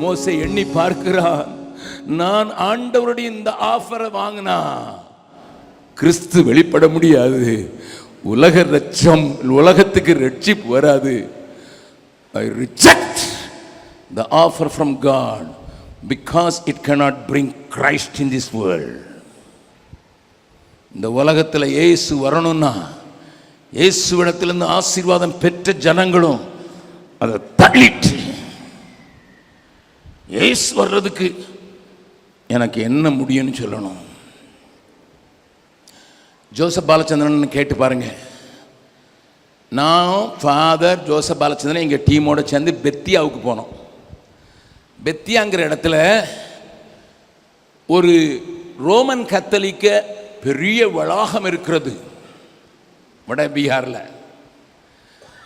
மோசை எண்ணி பார்க்கிறான் நான் ஆண்டவருடைய இந்த ஆஃபரை வாங்கினா கிறிஸ்து வெளிப்பட முடியாது. உலக ரட்சம் உலகத்துக்கு ரட்சிப்பு வராது. I reject the offer from God because it cannot bring Christ in this world இந்த உலகத்தில் ஏசு வரணும்னா இயேசுவிடத்திலிருந்து ஆசீர்வாதம் பெற்ற ஜனங்களும் அதை தள்ளிட்டு ஏஸ் வர்றதுக்கு எனக்கு என்ன முடியும்னு சொல்லணும்? ஜோசப் பாலச்சந்திரன் கேட்டு பாருங்க. நான் ஃபாதர் ஜோசப் பாலச்சந்திரன் எங்கள் டீமோட சேர்ந்து பெத்தியாவுக்கு போனோம். பெத்தியாங்கிற இடத்துல ஒரு ரோமன் கத்தலிக்க பெரிய வளாகம் இருக்கிறது. வட பீகாரில்.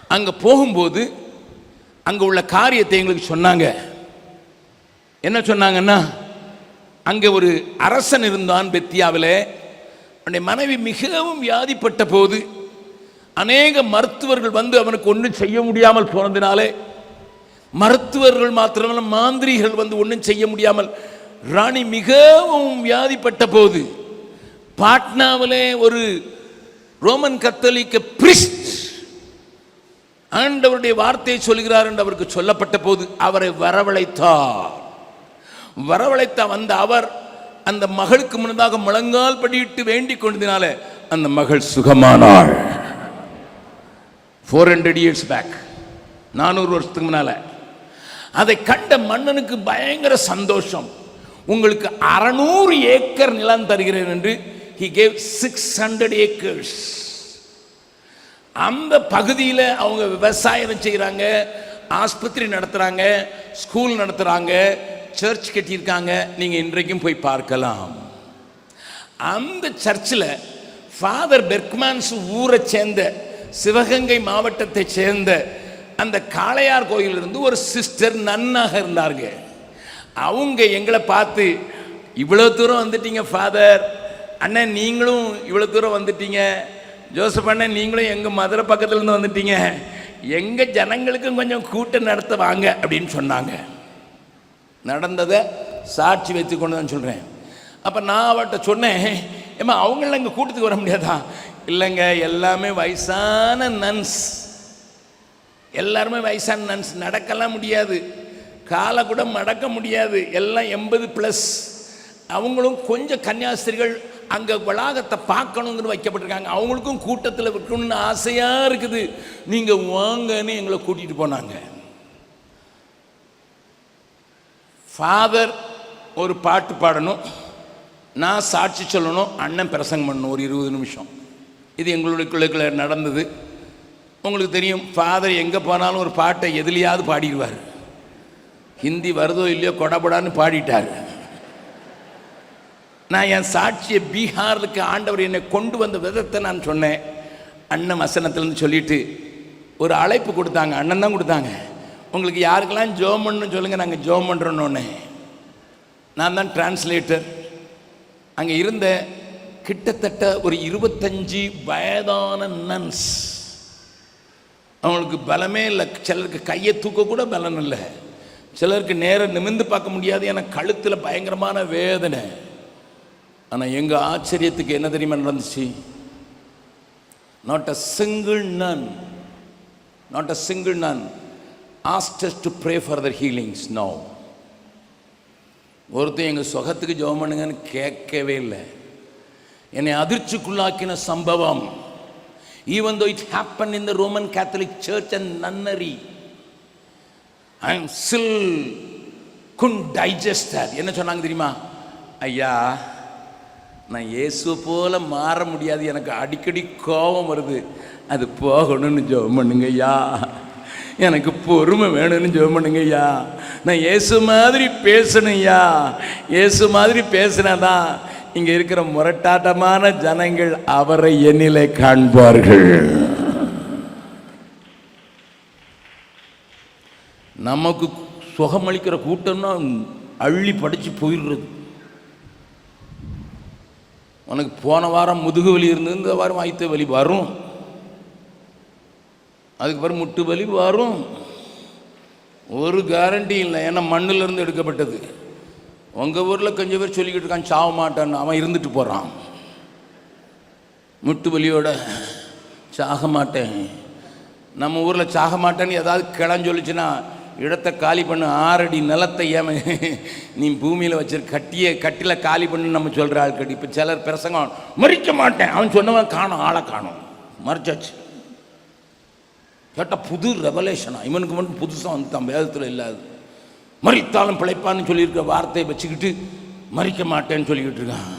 அங்கே போகும்போது அங்கே உள்ள காரியத்தை எங்களுக்கு சொன்னாங்க. என்ன சொன்னாங்கன்னா அங்கே ஒரு அரசன் இருந்தான் பெத்தியாவில். அவனுடைய மனைவி மிகவும் வியாதிப்பட்ட போது அநேக மருத்துவர்கள் வந்து அவனுக்கு ஒன்றும் செய்ய முடியாமல் போனதினாலே மருத்துவர்கள் மாத்திரமல்ல மாந்திரிகள் வந்து ஒன்றும் செய்ய முடியாமல் ராணி மிகவும் வியாதிப்பட்ட போது பாட்னாவிலே ஒரு ரோமன் கத்தோலிக்க பிரிஸ்ட் ஆண்டவருடைய வார்த்தையை சொல்கிறார் என்று அவருக்கு சொல்லப்பட்ட போது அவரை வரவழைத்தார். வரவழைத்த வந்த அவர் அந்த மகளுக்கு முன்னதாக முழங்கால் படியிட்டு வேண்டிக் கொண்டதினால அந்த மகள் சுகமானாள். ஃபோர் ஹண்ட்ரட் இயர்ஸ் பேக் நானூறு வருஷத்துக்கு முன்னால. அதை கண்ட மன்னனுக்கு பயங்கர சந்தோஷம். உங்களுக்கு அறநூறு ஏக்கர் நிலம் தருகிறேன் என்று he gave six hundred acres அந்த பகுதியில் அவங்க விவசாயம் செய்கிறாங்க ஆஸ்பத்திரி நடத்துகிறாங்க ஸ்கூல் நடத்துகிறாங்க சர்ச் கட்டியிருக்காங்க நீங்கள் இன்றைக்கும் போய் பார்க்கலாம். அந்த சர்ச்சில் ஃபாதர் பெர்க்மான்ஸ் ஊரை சேர்ந்த சிவகங்கை மாவட்டத்தை சேர்ந்த அந்த காளையார் கோயிலிருந்து ஒரு சிஸ்டர் நன்னாக இருந்தாருங்க. அவங்க எங்களை பார்த்து இவ்வளோ தூரம் வந்துட்டீங்க ஃபாதர் அண்ணன் நீங்களும் இவ்வளோ தூரம் வந்துட்டீங்க. ஜோசப் அண்ணன் நீங்களும் எங்கள் மதுரை பக்கத்துலேருந்து வந்துட்டீங்க. எங்கள் ஜனங்களுக்கும் கொஞ்சம் கூட்டம் நடத்த வாங்க அப்படின்னு சொன்னாங்க. நடந்ததை சாட்சி வைத்து கொண்டு தான் சொல்கிறேன் அப்போ நான் அவர்கிட்ட சொன்னேன் ஏம்மா அவங்களாம் இங்கே கூட்டத்துக்கு வர முடியாதா? இல்லைங்க எல்லாமே வயசான நன்ஸ். எல்லாருமே வயசான நன்ஸ். நடக்கலாம் முடியாது. காலை கூட மடக்க முடியாது. எல்லாம் எண்பது ப்ளஸ் அவங்களும் கொஞ்சம் கன்னியாஸ்திரிகள் அங்கே வளாகத்தை பார்க்கணுங்கன்னு வைக்கப்பட்டிருக்காங்க. அவங்களுக்கும் கூட்டத்தில் இருக்கணும்னு ஆசையாக இருக்குது. நீங்கள் வாங்கன்னு எங்களை கூட்டிகிட்டு போனாங்க. ஃபாதர் ஒரு பாட்டு பாடணும். நான் சாட்சி சொல்லணும் அண்ணன் பிரசங்கம் பண்ணணும் ஒரு இருபது நிமிஷம். இது எங்களுக்குள்ள நடந்தது. உங்களுக்கு தெரியும் ஃபாதர் எங்கே போனாலும் ஒரு பாட்டை எதுலையாவது பாடிடுவார். ஹிந்தி வருதோ இல்லையோ கொடபடான்னு பாடிட்டார். நான் என் சாட்சியை பீகாருக்கு ஆண்டவர் என்னை கொண்டு வந்த விதத்தை நான் சொன்னேன். அண்ணன் வசனத்துலேருந்து சொல்லிட்டு ஒரு அழைப்பு கொடுத்தாங்க அண்ணன் தான் கொடுத்தாங்க. உங்களுக்கு யாருக்கெல்லாம் ஜோம் பண்ணணும் சொல்லுங்கள் நாங்கள் ஜோம் பண்ணுறோன்னு நான் தான் டிரான்ஸ்லேட்டர் அங்கே இருந்த கிட்டத்தட்ட ஒரு இருபத்தஞ்சி வயதான நன்ஸ் அவங்களுக்கு பலமே இல்லை. சிலருக்கு கையை தூக்க கூட பலம் இல்லை. சிலருக்கு நேரம் நிமிர்ந்து பார்க்க முடியாது ஏன்னா கழுத்தில் பயங்கரமான வேதனை. ஆனால் எங்கள் ஆச்சரியத்துக்கு என்ன தெரியுமா நடந்துச்சு? Not a single nun not a single nun asked us to pray for their healings no ஒருத்தர் எங்கள் சுகத்துக்கு ஜெபம் பண்ணுங்கன்னு கேட்கவே இல்லை. என்னை அதிர்ச்சிக்குள்ளாக்கின சம்பவம். Even though it happen in the Roman Catholic church and nunnery I am சில் குன் டைஜஸ்டர் என்ன சொன்னாங்க தெரியுமா? ஐயா நான் இயேசு போல மாற முடியாது. எனக்கு அடிக்கடி கோபம் வருது. அது போகணும்னு ஜெபம் பண்ணுங்க ஐயா. எனக்கு பொறுமை வேணும்னு ஜெபம் பண்ணுங்க ஐயா நான் ஏசு மாதிரி பேசணும் ஐயா இயேசு மாதிரி பேசினாதான் இங்கே இருக்கிற முரட்டாட்டமான ஜனங்கள் அவரை என்னிலே காண்பார்கள். நமக்கு சுகமளிக்கிற கூட்டம்னா அள்ளி படிச்சு போயிடுறது. உனக்கு போன வாரம் முதுகு வலி இருந்தது இந்த வாரம் வாய்த்த வலி வரும். அதுக்கப்புறம் முட்டு வலி வரும். ஒரு கேரண்டி இல்லை. ஏன்னா மண்ணிலேருந்து எடுக்கப்பட்டது. உங்கள் ஊரில் கொஞ்சம் பேர் சொல்லிக்கிட்டு இருக்கான் சாவ மாட்டான்னு. அவன் இருந்துட்டு போகிறான் முட்டு வலியோட சாக மாட்டேன். நம்ம ஊரில் சாக மாட்டேன்னு ஏதாவது கிளம் சொல்லிச்சுன்னா இடத்த காலி பண்ணு. ஆறடி நிலத்தை ஏம நீ பூமியில் வச்சிருக்க கட்டிய கட்டில காலி பண்ணு நம்ம சொல்கிற ஆள் கட்டி இப்போ சிலர் பிரசங்கம் மறிக்க மாட்டேன். அவன் சொன்னவன் காணும் ஆளை காணும். மறிச்சாச்சு. கேட்டால் புது ரெவலேஷனா இவனுக்கு மட்டும் புதுசாக வந்து தான் வேதத்தில் இல்லாது. மறித்தாலும் பிழைப்பான்னு சொல்லியிருக்க வார்த்தையை வச்சுக்கிட்டு மறிக்க மாட்டேன்னு சொல்லிக்கிட்டு இருக்கான்.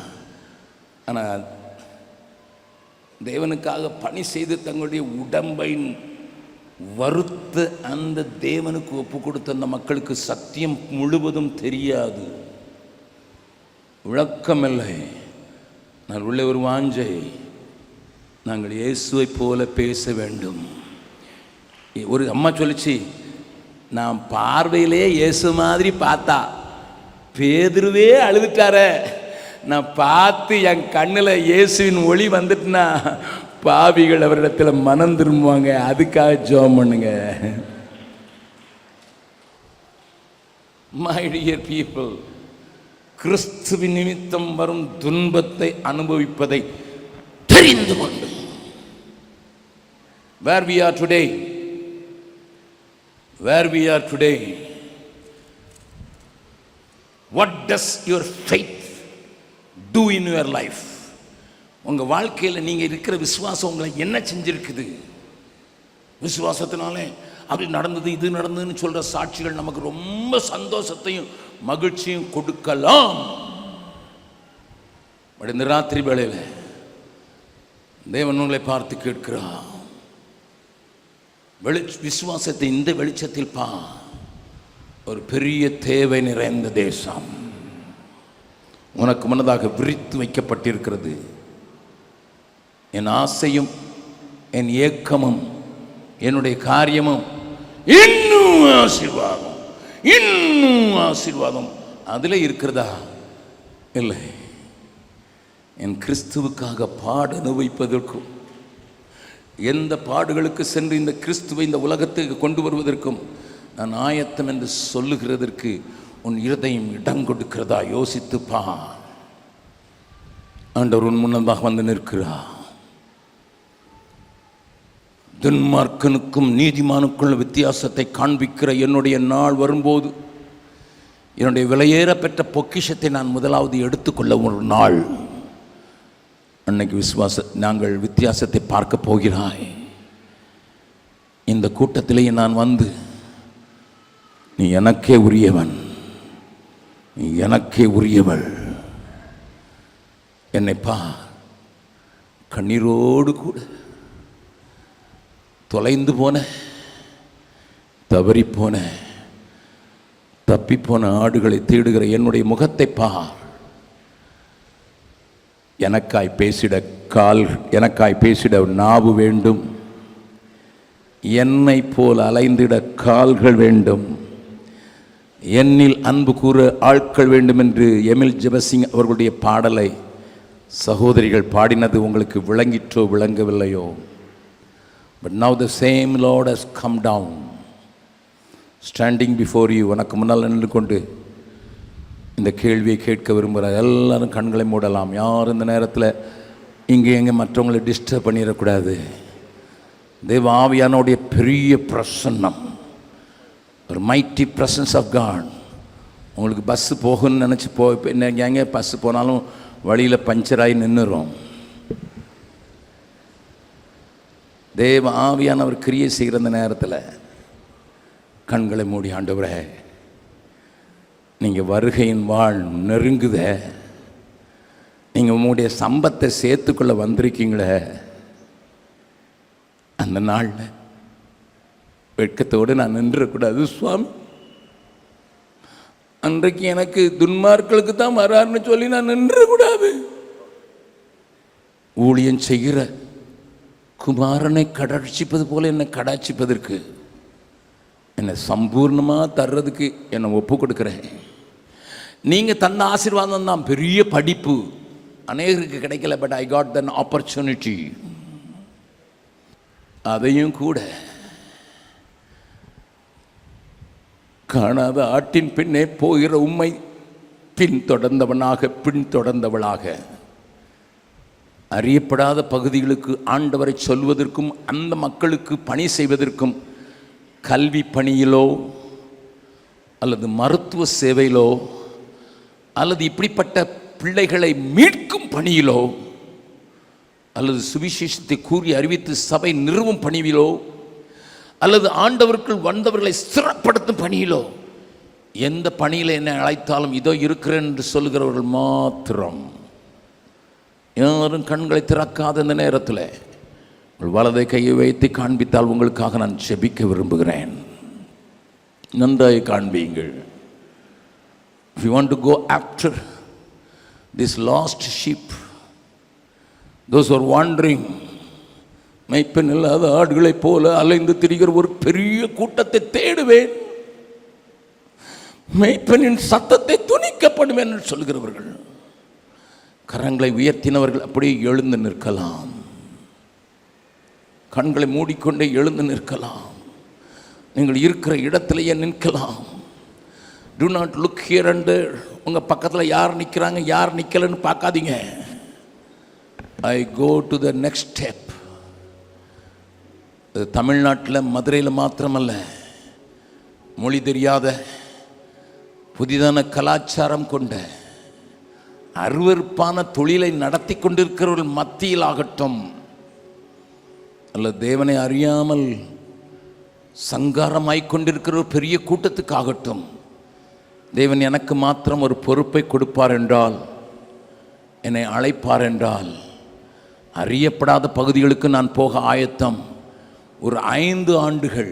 ஆனால் தேவனுக்காக பணி செய்து தங்களுடைய உடம்பை வருத்த அந்த தேவனுக்கு ஒப்பு கொடுத்த அந்த மக்களுக்கு சத்தியம் முழுவதும் தெரியாது. விளக்கமில்லை. நான் உள்ளே ஒரு வாஞ்சை நாங்கள் இயேசுவை போல பேச வேண்டும். ஒரு அம்மா சொல்லிச்சு நான் பார்வையிலே இயேசு மாதிரி பார்த்தா பேதுருவே அழுதுட்டார. நான் பார்த்து என் கண்ணில் இயேசுவின் ஒளி வந்துட்டுனா பாவிகள் அவரிடத்தில் மனம் திரும்புவாங்க. அதுக்காக ஜோம் பண்ணுங்க. மை டியர் பீப்புள் கிறிஸ்துவின் நிமித்தம் வரும் துன்பத்தை அனுபவிப்பதை தெரிந்து கொண்டு where we are today where we are today what does your faith do in your life உங்கள் வாழ்க்கையில் நீங்கள் இருக்கிற விசுவாசம் உங்களை என்ன செஞ்சிருக்குது? விசுவாசத்தினாலே அப்படி நடந்தது இது நடந்ததுன்னு சொல்கிற சாட்சிகள் நமக்கு ரொம்ப சந்தோஷத்தையும் மகிழ்ச்சியும் கொடுக்கலாம். பட் இந்த ராத்திரி வேளையில் தேவன் உங்களை பார்த்து கேட்கிறான் வெளி விசுவாசத்தை இந்த வெளிச்சத்தில் பா ஒரு பெரிய தேவை நிறைந்த தேசம். உனக்கு முன்னதாக விரித்து வைக்கப்பட்டிருக்கிறது. என் ஆசையும் என் ஏக்கமும் என்னுடைய காரியமும் இன்னும் ஆசீர்வாதம் இன்னும் ஆசீர்வாதம் அதில் இருக்கிறதா? இல்லை. என் கிறிஸ்துவுக்காக பாட அனுபவிப்பதற்கும் எந்த பாடுகளுக்கு சென்று இந்த கிறிஸ்துவை இந்த உலகத்துக்கு கொண்டு வருவதற்கும் நான் ஆயத்தம் என்று சொல்லுகிறதற்கு உன் இருதயம் இடம் கொடுக்கிறதா? யோசித்து பா ஆண்டவர் உன் முன்னதாக வந்து நிற்கிறா துன்மார்க்கனுக்கும் நீதிமானுக்குள்ள வித்தியாசத்தை காண்பிக்கிற என்னுடைய நாள் வரும்போது என்னுடைய விலையேற பெற்ற பொக்கிஷத்தை நான் முதலாவது எடுத்துக்கொள்ள ஒரு நாள். அன்னைக்கு விசுவாச நாங்கள் வித்தியாசத்தை பார்க்க போகிறாய். இந்த கூட்டத்திலேயே நான் வந்து நீ எனக்கே உரியவன் நீ எனக்கே உரியவள். என்னை பா கண்ணீரோடு கூட தொலைந்து போன தவறி போன தப்பிப்போன ஆடுகளை தேடுகிற என்னுடைய முகத்தை பார். எனக்காய் பேசிட கால் எனக்காய் பேசிட நாவு வேண்டும். என்னை போல் அலைந்திட கால்கள் வேண்டும். என்னில் அன்பு கூற ஆட்கள் வேண்டும் என்று எமில் ஜெபசிங் அவர்களுடைய பாடலை சகோதரிகள் பாடினது உங்களுக்கு விளங்கிற்றோ விளங்கவில்லையோ? But now the same Lord has come down standing before you உனக்கு முன்னால் நின்று கொண்டு இந்த கேள்வியை கேட்க விரும்புகிற எல்லாரும் கண்களை மூடலாம். யாரும் இந்த நேரத்தில் இங்கே எங்கே மற்றவங்களை டிஸ்டர்ப் பண்ணிடக்கூடாது. தேவ ஆவியானோடைய பெரிய பிரசன்னம். ஒரு மைட்டி பிரசன்ஸ் ஆஃப் காட் உங்களுக்கு பஸ்ஸு போகணும்னு நினச்சி போ இப்போ எங்கே பஸ்ஸு போனாலும் வழியில் பஞ்சர் ஆகி நின்றுரும் தேவ ஆவியானவர் கிரியை செய்கிற அந்த நேரத்தில் கண்களை மூடி ஆண்டவரே நீங்கள் வருகையின் வாழ் நெருங்குத. நீங்கள் உங்களுடைய சம்பத்தை சேர்த்துக்குள்ளே வந்திருக்கீங்களே. அந்த நாளில் வெட்கத்தோடு நான் நின்றக்கூடாது சுவாமி. அன்றைக்கு எனக்கு துன்மார்களுக்கு தான் வராருன்னு சொல்லி நான் நின்றக்கூடாது ஊழியம் செய்கிற குமாரனை கடாட்சிப்பது போல என்னை கடாட்சிப்பதற்கு என்னை சம்பூர்ணமாக தர்றதுக்கு என்னை ஒப்பு கொடுக்குறேன் நீங்கள் தந்த ஆசீர்வாதம் தான் பெரிய படிப்பு. அநேகருக்கு கிடைக்கல but I got than opportunity அதையும் கூட காணாத ஆட்டின் பின்னே போகிற உண்மை பின்தொடர்ந்தவனாக பின்தொடர்ந்தவளாக. அறியப்படாத பகுதிகளுக்கு ஆண்டவரை சொல்வதற்கும் அந்த மக்களுக்கு பணி செய்வதற்கும் கல்வி பணியிலோ அல்லது மருத்துவ சேவையிலோ அல்லது இப்படிப்பட்ட பிள்ளைகளை மீட்கும் பணியிலோ அல்லது சுவிசேஷத்தை கூறி அறிவித்து சபை நிறுவும் பணியிலோ அல்லது ஆண்டவருக்குள் வந்தவர்களை ஸ்திரப்படுத்தும் பணியிலோ எந்த பணியில் என்னை அழைத்தாலும் இதோ இருக்கிறேன் என்று சொல்லுகிறவர்கள் மாத்திரம். யாரும் கண்களை திறக்காத இந்த நேரத்தில் உங்கள் வலதை கையை வைத்து காண்பித்தால் உங்களுக்காக நான் செபிக்க விரும்புகிறேன். நன்றாய் காண்பீங்கள். If you want to go after this lost sheep those are wandering மெய்ப்பெண் இல்லாத ஆடுகளைப் போல அலைந்து திரிகிற ஒரு பெரிய கூட்டத்தை தேடுவேன். மெய்ப்பெண்ணின் சத்தத்தை துணிக்கப்படுவேன் என்று சொல்கிறவர்கள். கரங்களை உயர்த்தினவர்கள் அப்படியே எழுந்து நிற்கலாம். கண்களை மூடிக்கொண்டே எழுந்து நிற்கலாம். நீங்கள் இருக்கிற இடத்திலேயே நிற்கலாம். Do not look here and உங்கள் பக்கத்தில் யார் நிற்கிறாங்க யார் நிற்கலன்னு பார்க்காதீங்க. I go to the next step தமிழ்நாட்டில் மதுரையில் மாத்திரமல்ல. மொழி தெரியாத புதிதான கலாச்சாரம் கொண்ட அருவருப்பான தொழிலை நடத்தி கொண்டிருக்கிறவர்கள் மத்தியில் ஆகட்டும் அல்ல தேவனை அறியாமல் சங்காரமாய் கொண்டிருக்கிற ஒரு பெரிய கூட்டத்துக்கு ஆகட்டும் தேவன் எனக்கு மாத்திரம் ஒரு பொறுப்பை கொடுப்பார் என்றால் என்னை அழைப்பார் என்றால் அறியப்படாத பகுதிகளுக்கு நான் போக ஆயத்தம். ஒரு ஐந்து ஆண்டுகள்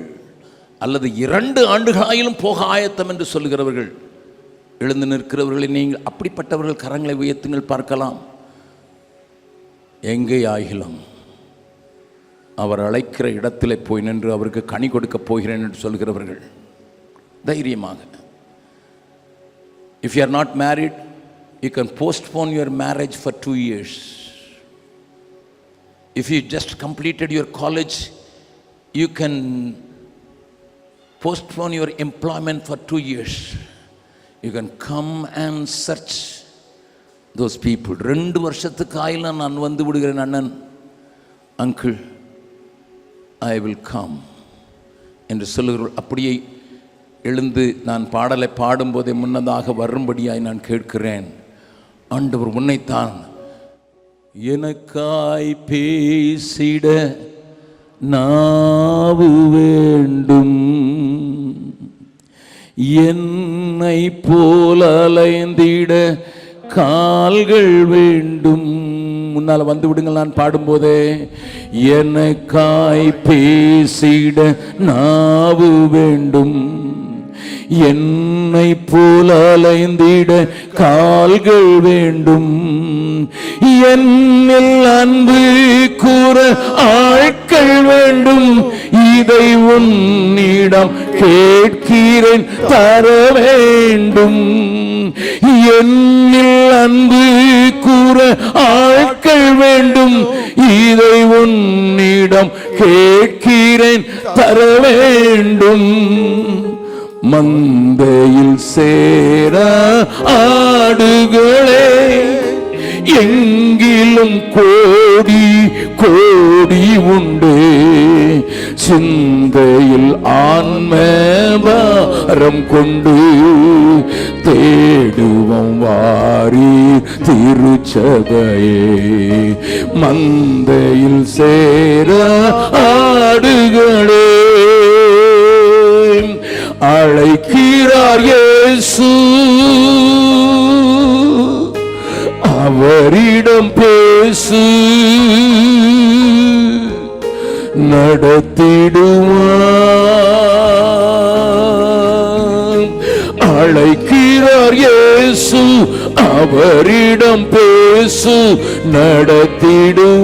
அல்லது இரண்டு ஆண்டுகளாயிலும் போக ஆயத்தம் என்று சொல்லுகிறவர்கள் எழுந்து நிற்கிறவர்களை நீங்கள் அப்படிப்பட்டவர்கள் கரங்களை உயர்த்துங்கள் பார்க்கலாம். எங்கே ஆகிலும் அவர் அழைக்கிற இடத்துல போய் நின்று அவருக்கு கனி கொடுக்கப் போகிறேன் என்று சொல்கிறவர்கள் தைரியமாக. If you are not married you can postpone your marriage for two years if you just completed your college you can postpone your employment for two years you can come and search those people ரெண்டு வருஷத்துக்கு ஆயில நான் வந்து விடுகிறேன் அண்ணன் uncle I will come என்று சொல்லுகிற அப்படியே எழுந்து நான் பாடலை பாடும்போதே முன்னதாக வரும்படியாய் நான் கேட்கிறேன். ஆண்டவர் உன்னைத்தான் எனக்காய் பேசிட நாவு வேண்டும். என்னை போல அலைந்திட கால்கள் வேண்டும். முன்னால் வந்து விடுங்கள் நான் பாடும்போதே எனக்காய் பேசிட நாவு வேண்டும். என்னை போல அலைந்திட கால்கள் வேண்டும். என்னில் அன்பு கூற ஆட்கள் வேண்டும். இதை உன்னிடம் கேட்கிறேன் தர வேண்டும். என்னில் அன்பு கூற ஆட்கள் வேண்டும். இதை உன்னிடம் கேட்கிறேன் தர வேண்டும். மந்தையில் சேர ஆடுகளே எங்கிலும் கோடி கோடி உண்டு. சிந்தையில் ஆன்மபாரம் கொண்டு தேடுவோம் வாரி திருச்சபையே. மந்தையில் சேர ஆடுகளே. அழைக்கிறார் இயேசு. அவரிடம் பேசு. நடத்திடுவான் அழைக்கிறார் இயேசு அவரிடம் பேசு நடத்திடுவான்